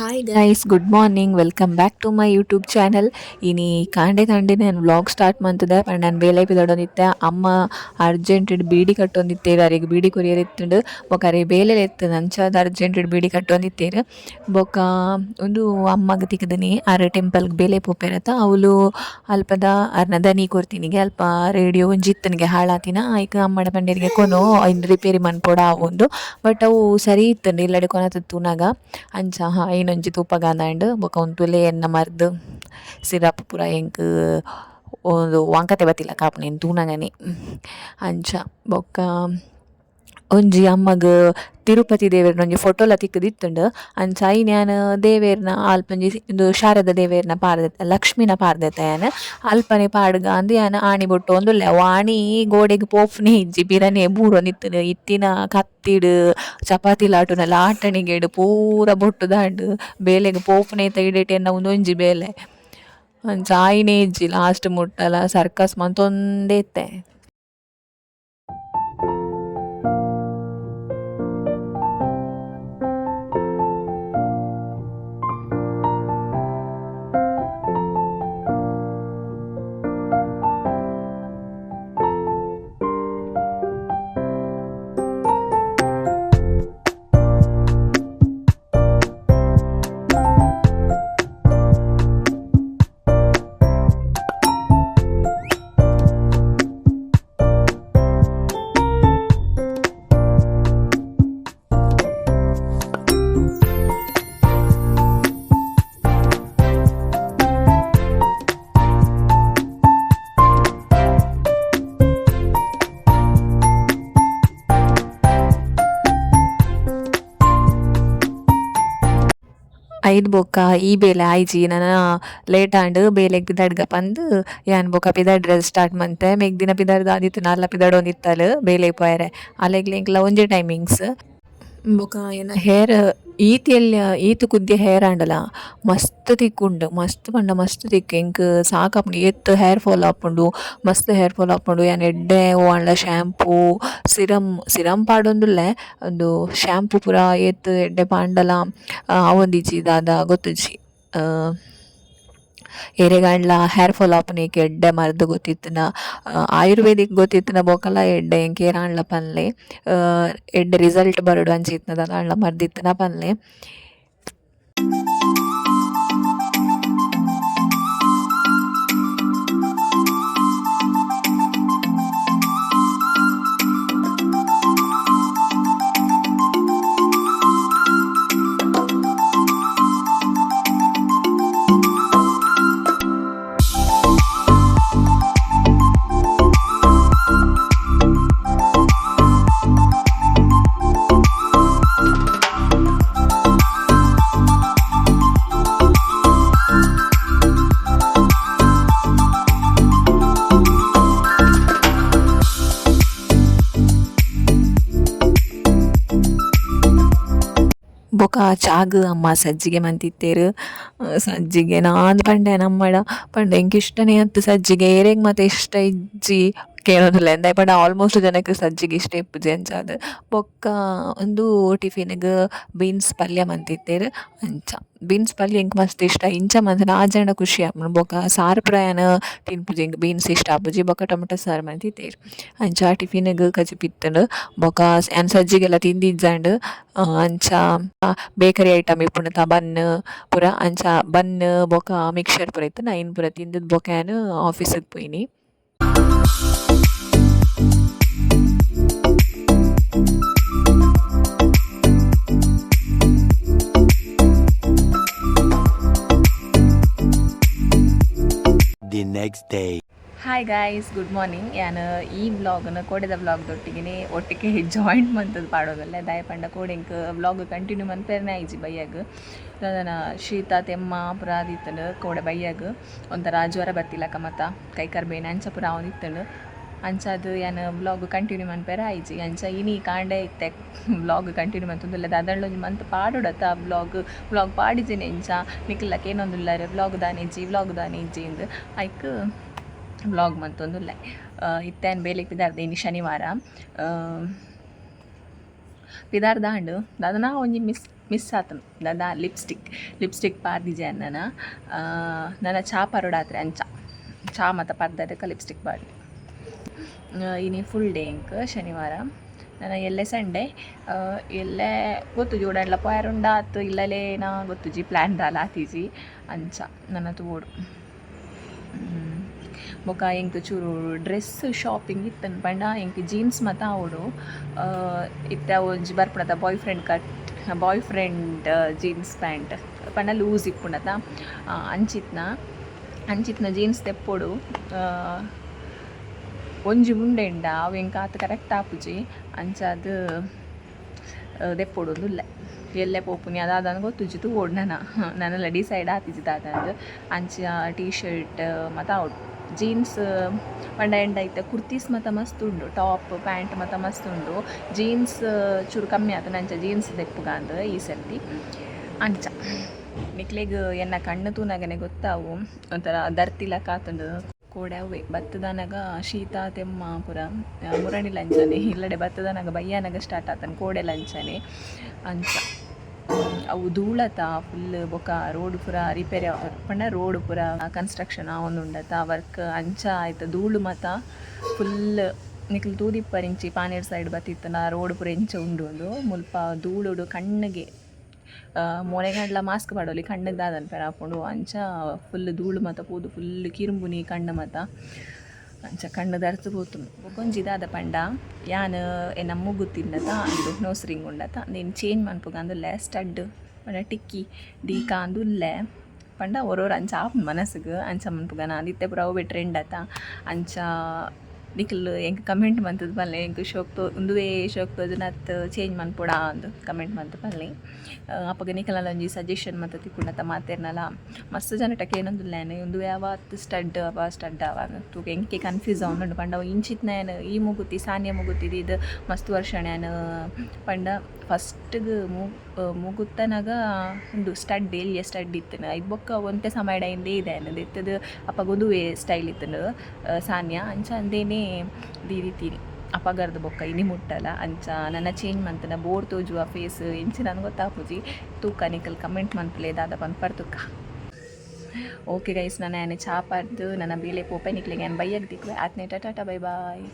Hi guys good morning welcome back to my YouTube channel ಇನಿ ಕಾಂಡೆ ಕಾಂಡೆ ನಾನು ವ್ಲಾಗ್ ಸ್ಟಾರ್ಟ್ ಮಾಡ್ತದೆ ಪಂಡ ನಾನು ಬೇಲೆ ಪಿದೊಡೊಂದಿತ್ತೆ ಅಮ್ಮ ಅರ್ಜೆಂಟ್ ಬೀಡಿ ಕಟ್ಟೊಂದಿತ್ತೆ ಅರಿಗೆ ಬೀಡಿ ಕೊರಿಯರ್ ಇತ್ತು ಬೊಕ ಅರೆ ಬೇಲೆ ಇತ್ತು ಅಂಚಾದ ಅರ್ಜೆಂಟ್ ಬೀಡಿ ಕಟ್ಟೊಂದಿತ್ತೇರು ಬೊಕ ಒಂದು ಅಮ್ಮಗೆ ತಿಕ್ಕದನಿ ಅರೆ ಟೆಂಪಲ್ಗೆ ಬೇಲೆ ಪೋಪೇರತ್ತ ಅವಳು ಅಲ್ಪದ ಅರ್ನ ದನಿ ಕೊರ್ತಿನಿಗೆ ಅಲ್ಪ ರೇಡಿಯೋ ಒಂಜಿತ್ತನಿಗೆ ಹಾಳಾತಿನ ಆಯ್ಕೆ ಅಮ್ಮಡ ಪಂಡೇರಿಗೆ ಕೊನು ಇನ್ನು ರಿಪೇರಿ ಮನ್ಪೊಡ ಆವೊಂದು ಬಟ್ ಅವು ಸರಿ ಇತ್ತಂಡು ಇಲ್ಲಡೆ ಕೊನತ್ತೂನಾಗ ಅಂಚ ಹಾ ಐನೊಂಜಿ ತೂಪಗಾಂದಾಂಡ್ ಬೊಕ ಉಂದು ತುಲೆ ಎನ್ನ ಮರ್ದ್ ಸಿರಪ್ ಪೂರ ಎಂಕ್ ಒಂದು ವಾಂಕತೆ ಬತ್ತಿಲ್ಲ ಕಾಪುನ ಏನು ತೂನಗನೆ ಅಂಚ ಬೊಕ್ಕ ಒಂಜಿ ಅಮ್ಮಗ್ ತಿರುಪತಿ ದೇವೆರ್ನ ಒಂಜಿ ಫೋಟೋಲ ತಿಕ್ಕುದಿತ್ತುಂಡು ಅಂಚ ಐನ್ಯಾನ್ ದೇವೆರ್ನ ಅಲ್ಪಂಜಿ ಇಂದು ಶಾರದ ದೇವೆರ್ನ ಪಾಡ್ದೆತ ಲಕ್ಷ್ಮಿನ ಪಾಡ್ದೆತ ಯಾನ್. ಅಲ್ಪನೆ ಪಾಡ್ಗ ಅಂದ್ ಯಾನ್ ಆಣಿ ಬೊಟ್ಟು ಅವು ಆಣಿ ಗೋಡೆಗ್ ಪೋಫ್ನೆ ಇಜ್ಜಿ, ಪಿರನೆ ಬೂರೊಂದಿತ್ತುಂಡು ಇತ್ತಿನ ಕತ್ತಿಡ್, ಚಪಾತಿ ಲಾಟುನ ಲಾಟಣಿಗೆಡು ಪೂರ ಬೊಟ್ಟು ದಾಂಡು. ಬೇಲೆಗ್ ಪೋಪುನೆ ಇಡೆಟ್ ಎನ್ನ ಉಂದೊಂಜಿ ಬೇಲೆ. ಅಂಚ ಆಯಿನೇ ಇಜ್ಜಿ ಲಾಸ್ಟ್ ಮುಟ್ಟಲ, ಸರ್ಕಸ್ ಮಂತೊಂದೇ ಇತ್ತೆ. ಐದ್ ಬೊಕ್ಕ ಈ ಬೇಲೆ ಆಯ್ಜಿ ನನ್ನ ಲೇಟ್ ಆಂಡ್ ಬೇಲೆಗೆ ಪಿದಾಡ್ಗ ಪಂದ್ ಯಾನ್ ಬೊಕ ಪಿದಾಡ್ರೆ ಸ್ಟಾರ್ಟ್ ಮಂತೆ. ಮೇಗ್ದಿನ ಪಿದಾರ್ದ್ ಆದಿತ್ತು ನಾಲ್ಲ ಪಿದಾಡೊಂದಿತ್ತಲ್ ಬೇಲೆ ಪೋಯರೆ. ಲ ಒಂಜೆ ಟೈಮಿಂಗ್ಸ್ ಬೊಕ ಏನ ಹೇರ್, ಈತಿಯಲ್ಲಿ, ಈತು ಕುದ್ಯ ಹೇರ್ ಆಂಡಲ ಮಸ್ತ್ ತಿಕ್ಕುಂಡು ಮಸ್ತ್ ಪಂಡ, ಮಸ್ತ್ ತಿಕ್ಕು. ಎಂಕ್ ಸಾಕಾಪುಂಡು ಏತ್ ಹೇರ್ ಫಾಲ್ ಆಪುಂಡು ಮಸ್ತ್ ಹೇರ್ ಫಾಲ್ ಆಪುಂಡು ಯಾನ್ ಎಡ್ಡೆ ಓಂಡ್ಲ ಶ್ಯಾಂಪೂ ಸಿರಮ್ ಸಿರಮ್ ಪಾಡೊಂದುಲ್ಲೆ. ಒಂದು ಶ್ಯಾಂಪೂ ಪೂರ ಏತ್ ಎಡ್ಡೆ ಪಾಂಡಲ. ಅವೊಂದಿಜಿ ದಾದ ಗೊತ್ತುಜ್ಜಿ. ಎರೆಗಾಂಡ್ಲ ಹೇರ್ ಫಾಲ್ ಆಪ್ನಿಕ್ ಎಡ್ಡೆ ಮರ್ದ್ ಗೊತ್ತಿತ್ತಿನ? ಆಯುರ್ವೇದಿಕ್ ಗೊತ್ತಿತ್ತಿನ ಬೊಕಲ ಎಡ್ಡೆ ಕೇರಾಂಡ್ಲ ಪನ್ಲೆ? ಎಡ್ಡೆ ರಿಸಲ್ಟ್ ಬರಡು ಅಂಚಿತ್ನ ದಾಂಡ್ಲ ಮರ್ದಿತ್ತಿನ ಪನ್ಲೆ. ಬೊಕ ಚಾಗ್ ಅಮ್ಮ, ಸಜ್ಜಿಗೆ ಮಂತಿತ್ತೇರು. ಸಜ್ಜಿಗೆ ನಾನು ಪಂಡೆ ನಮ್ಮಡ. ಪಂಡ ಎಂಕ್ ಇಷ್ಟನೆ ಅತ್ತು ಸಜ್ಜಿಗೆ. ಏರೆಗ್ ಮತ್ತೆ ಇಷ್ಟ ಇಜ್ಜಿ. ಕೇಳೋದಿಲ್ಲ ಎಂದ ಪಂಡ ಆಲ್ಮೋಸ್ಟ್ ಜನಕ್ಕೆ ಸಜ್ಜಿಗೆ ಇಷ್ಟ ಪೂಜೆ ಅಂಚಾದ್ ಬೊಕ್ಕ ಒಂದು ಟಿಫಿನ್ಗ್ ಬೀನ್ಸ್ ಪಲ್ಯ ಮಂತಿತ್ತೇರು, ಅಂಚ. ಬೀನ್ಸ್ ಪಲ್ಯ ಎಂಕ್ ಮಸ್ತ್ ಇಷ್ಟ, ಇಂಚ ಮಂತನ ಆ ಜನ ಖುಷಿ ಆಪುಂಡು ಬೊಕ ಸಾರ್ ಪ್ರಯಾಣ ತಿನ್ಪುಜಿ ಹಿಂಗೆ ಬೀನ್ಸ್ ಇಷ್ಟ ಆಪುಜಿ ಬೊಕ ಟೊಮೆಟೊ ಸಾರ್ ಮಂತಿತ್ತೇರು. ಅಂಚ ಟಿಫಿನ್ಗ್ ಕಜಿಪಿತ್ತುಂಡು ಬೊಕ ಯಾನ್ ಸಜ್ಜಿಗೆಲ್ಲ ತಿಂದಿಜ್ಜಾಂಡ್ ಅಂಚ ಬೇಕರಿ ಐಟಮ್ ಇಪ್ಪುಂಡು ಬನ್ ಪೂರ, ಅಂಚ ಬನ್ ಬೊಕ ಮಿಕ್ಸ್ಚರ್ ಪೂರ ಇತ್ತು ಇನ್ ಪೂರ ತಿಂದುದ್ ಬೊಕ್ಕ ಯಾನ್ ಆಫೀಸಿಗೆ ಪೋಯಿನಿ. Next day. Hi guys good morning ಯಾನ್ ಈ ವ್ಲಾಗ್ನ ಕೋಡೆದ ವ್ಲಾಗ್ದೊಟ್ಟಿಗೆ ಒಟ್ಟಿಗೆ ಜಾಯಿಂಟ್ ಮಂತದ್ದು ಪಾಡೋದಲ್ಲ. ದಯಪಂಡ ಕೋಡೆಂಕ್ ವ್ಲಾಗ್ ಕಂಟಿನ್ಯೂ ಮನ್ಪೇರ್ನೆ ಐಜಿ ಬೈಯಾಗ. ನನ್ನ ಶೀತ ತೆಮ್ಮ ಪುರ ಕೋಡ ಕೋಡೆ ಬೈಯಾಗ. ಒಂಥರ ಜ್ವರ ಬತ್ತಿಲಕ ಮತ್ತ. ಕೈ ಕರ್ಬೇನೆ ಅಂಚ ಪುರ ಅವನಿತ್ತಂಡು ಅಂಚಾದ್ ಯಾನ್ ವ್ಲಾಗ್ ಕಂಟಿನ್ಯೂ ಮನ್ಪೇರ ಐಜಿ ಅಂಚ ಇನಿ ಕಾಂಡೆ ಇತ್ತೆ. ವ್ಲಾಗ್ ಕಂಟಿನ್ಯೂ ಮಂತಿಲ್ಲ ಅದರಲ್ಲಿ ಒಂದು ಮಂತ್ ಪಾಡೋಡತ್ತ ವ್ಲಾಗ್ ವ್ಲಾಗ್ ಪಾಡಿದ್ದೀನಿ ಇಂಚ ನಿಕ್ಲಕ್ಕೆ ಏನೊಂದುಲ್ಲಾರೆ. ವ್ಲಾಗ್ ಬ್ಲಾಗ್ ವ್ಲಾಗ್ ಇಂಜಿ ಇಂದ್. ಐಕ್ ವ್ಲಾಗ್ ಮಂತೊಂದುಲ್ಲೆ ಇತ್ತೆನ್ ಬೇಲಿಕ್ ಪಿದಾರ್ದೆ ಇನ್ನು ಶನಿವಾರ ಪಿದಾರ್ದ ಆಂಡ್ ದಾದನ ಒಂಜಿ ಮಿಸ್ ಮಿಸ್ ಆತನು ದಾದ ಲಿಪ್ಸ್ಟಿಕ್ ಲಿಪ್ಸ್ಟಿಕ್ ಪಾರ್ದಿಜೆ ಅನ್ನನ ನನ್ನ ಚಾ ಪರೋಡಾತ್ರೆ ಅಂಚ ಚಾ ಮತ್ತು ಪರ್ದದಕ್ಕೆ ಲಿಪ್ಸ್ಟಿಕ್ ಪಾರ್ದೆ ಇನಿ ಫುಲ್ ಡೇ ಇಂಕ್ ಶನಿವಾರ ನನ್ನ ಎಲ್ಲೇ ಸಂಡೆ ಎಲ್ಲೇ ಗೊತ್ತು ಜೋಡಲ್ಲ ಪೋಯರುಂಡ ಆತು ಇಲ್ಲಲೇ ನಾ ಗೊತ್ತುಜಿ ಪ್ಲ್ಯಾನ್ ದಾಲ ಆತೀಜಿ ಅಂಚ ನನ್ನ ತೋಡು ಬೊಕ ಎಂಕ್ ಚೂರು ಡ್ರೆಸ್ ಶಾಪಿಂಗ್ ಇತ್ತನ್ ಪಂಡ ಎಂಕ್ ಜೀನ್ಸ್ ಮಾತ ಅವಡು ಇತ್ತ ಒಂಜಿ ಬರ್ಪುಣತ boyfriend cut boyfriend jeans pant ಪಂಡ ಲೂಸ್ ಇಪ್ಪುಂಡತ. ಆ, ಅಂಚಿತ್ನ ಅಂಚಿತ್ನ ಜೀನ್ಸ್ ತೆಪ್ಪೊಡು ಒಂಜಿ ಒಂಜಿ ಮುಂಡೆಂಡ ಅವು ಎಂಕ ಆತ ಕರೆಕ್ಟ್ ಆಪುಜಿ ಅಂಚಾದ್ ದೆಪ್ಪೋಡೋದು ಇಲ್ಲ. ಎಲ್ಲೇ ಪೋಪುನಿ ಅದಾದ ಗೊತ್ತುಜಿತು ಓಡ್ ನನ್ನ ನನ್ನೆಲ್ಲ ಡಿಸೈಡ್ ಆತಿಜಿ ದಾದಂದು ಅಂಚ ಟೀ ಶರ್ಟ್ ಮತ್ತು ಔಟ್ ಜೀನ್ಸ್, ಪಂಡ ಎಂಡ್ ಐತೆ. ಕುರ್ತೀಸ್ ಮತ ಮಸ್ತ್ ಉಂಡು. ಟಾಪ್, ಪ್ಯಾಂಟ್ ಮತ ಮಸ್ತ್ ಉಂಡು. ಜೀನ್ಸ್, ಚೂರು ಕಮ್ಮಿ ಆತ ನಂಚ. ಜೀನ್ಸ್ ದೆಪ್ಪುಗಾಂದ್ ಈ ಸರ್ತಿ. ಅಂಚ. ನಿಕ್ಲೆಗ್ ಎನ್ನ ಕಣ್ಣು ತೂನಾಗನೆ ಗೊತ್ತಾವು. ಒಂಥರ ಧರ್ತಿ ಲಕ್ಕ ಕೋಡೆ ಅವೆ ಬತ್ತದನಗ ಶೀತ, ತೆಮ್ಮ, ಪುರ ಮುರಣಿ ಲಂಚನೆ. ಇಲ್ಲಡೆ ಬತ್ತದನಗ ಬಯ್ಯನಗ ಸ್ಟಾರ್ಟ್ ಆತನ ಕೋಡೆ ಲಂಚನೆ. ಅಂಚ. ಅವು ಧೂಳತ ಫುಲ್ ಬೊಕ ರೋಡ್ ಪುರ ರಿಪೇರಿ ಪಂಡ ರೋಡ್ ಪುರ ಕನ್ಸ್ಟ್ರಕ್ಷನ್ ಆವೊಂದುಂಡತ ವರ್ಕ್ ಅಂಚ ಆಯ್ತು, ಧೂಳು ಮತ ಫುಲ್ ನಿಕ್ಲು ತೂದಿಪ್ಪರಿಂಚಿ ಪಾನೇರ್ ಸೈಡ್ ಬತ್ತಿತ್ತನ ರೋಡ್ ಪುರ ಇಂಚ ಉಂಡು ಮುಲ್ಪ ಧೂಳುಡು ಕಣ್ಣಿಗೆ ಮೊರೆಗಂಡ್ಲ ಮಾಸ್ಕ್ ಮಾಡೋಲಿ ಕಣ್ಣದ್ದಾದನ್ ದಾದನ್ ಪೆರ ಹಾಕೊಂಡು ಅಂಚ ಫುಲ್ ಧೂಳು ಮತ ಪೂದು ಫುಲ್ ಕಿರುಂಬುನಿ ಕಣ್ಣು ಮತ ಅಂಚ ಕಣ್ಣು ಧರ್ತು ಪೋತು ಕೊಂಜಿದಾದ ಪಂಡ, ಯಾನ್ ಎನ್ನ ಮುಗ್ಗು ತಿನ್ನತ, ಅಂದು ನೋಸ್ ರಿಂಗ್ ಉಂಡತ ನೀನು ಚೇಂಜ್ ಮನ್ಪುಗ ಅಂದುಲ್ಲೆ ಸ್ಟಡ್ ಪಂಡ ಟಿಕ್ಕಿ ಡೀಕ ಅಂದುಲ್ಲೆ ಪಂಡ ಒರೋರು ಅಂಚ ಆಪ್ ಮನಸ್ಸಿಗೆ, ಅಂಚ ಮನ್ಪುಗ ನಾನು ಇತ್ತೆ ಪುರ ಅವು ಬಿಟ್ರೆ ಅಂಚ ನಿಖಲ್ ಎಂಕ್ ಕಮೆಂಟ್ ಮಂತದ ಪಲ್ಲೆ ಎಂಕ್ ಶೋಕ್ ತೋ ಉಂದುವೇ ಶೋಕ್ ತೋಜನ ನತ್ ಚೇಂಜ್ ಮನ್ಪುಡ ಅಂದು ಕಮೆಂಟ್ ಮಂತ ಪಲ್ಲೆ ಅಪ್ಪಗ ನಿಖಲಲ್ಲ ಒಂಜಿ ಸಜೆಷನ್ ಮತ್ತು ತಿಕ್ಕುಂಡ ಮಾತೇರ್ನಲ್ಲ ಮಸ್ತ್ ಜನ ಟಕ್ ಏನೊಂದುಲ್ಲೇನೆ ಉಂದುವೆ ಅವ ಸ್ಟಡ್ ಅವ ಸ್ಟಡ್ ಅವ ತೂಕ ಎಂಕೆ ಕನ್ಫ್ಯೂಸ್ ಅವನು ಪಂಡ. ಅವ ಇಂಚಿತ್ನೇನು ಈ ಮುಗುತಿ ಸಾನ್ಯ ಮುಗುತ್ತಿದ್ದು ಇದು ಮಸ್ತ್ ವರ್ಷಣ್ಯಾನ ಪಂಡ. ಫಸ್ಟ್ಗೆ ಮು ಮುಗುತ್ತನಾಗ ಒಂದು ಸ್ಟಡ್ ಎಲ್ಲಿಯ ಸ್ಟಡ್ ಇತ್ತನ. ಇದು ಬೊಕ್ಕ ಒಂತೆ ಸಮಯಡ ಹಿಂದೆ ಇದೆ ಅನ್ನೋದು. ಇತ್ತದು ಅಪ್ಪಗೊಂದುವೆ ಸ್ಟೈಲ್ ಇತ್ತನು ಸಾನ್ಯ. ಅಂಚ ಅಂದೇನೆ ದೀದಿತೀನಿ ಅಪಗರ್ದ ಬೊಕ್ಕ ಇನಿ ಮುಟ್ಟಲ್ಲ. ಅಂಚ ನನ್ನ ಚೇಂಜ್ ಮಂತನ ಬೋರ್ ತೋಜುವ ಫೇಸ್ ಎಂಚಿ ನನಗೆ ಗೊತ್ತಾಪುಜಿ. ತೂಕ ನಿಕಲ್ ಕಮೆಂಟ್ ಮಂತ್ಲೇ ದಾದ ಬಂದು ತುಕ್ಕ ಓಕೆ ಗೈಸ್ ನನ್ನ ಚಾ ಪರ್ದು ನನ್ನ ಬೇಲೆ ಪೋಪೆ ನಿಕ್ಲಿಗೆ ಬೈಯಗ್ ದಿಕ್ವೆ ಆತ್ನೇ ಟಾಟಾ, ಬೈ, ಬಾಯ್.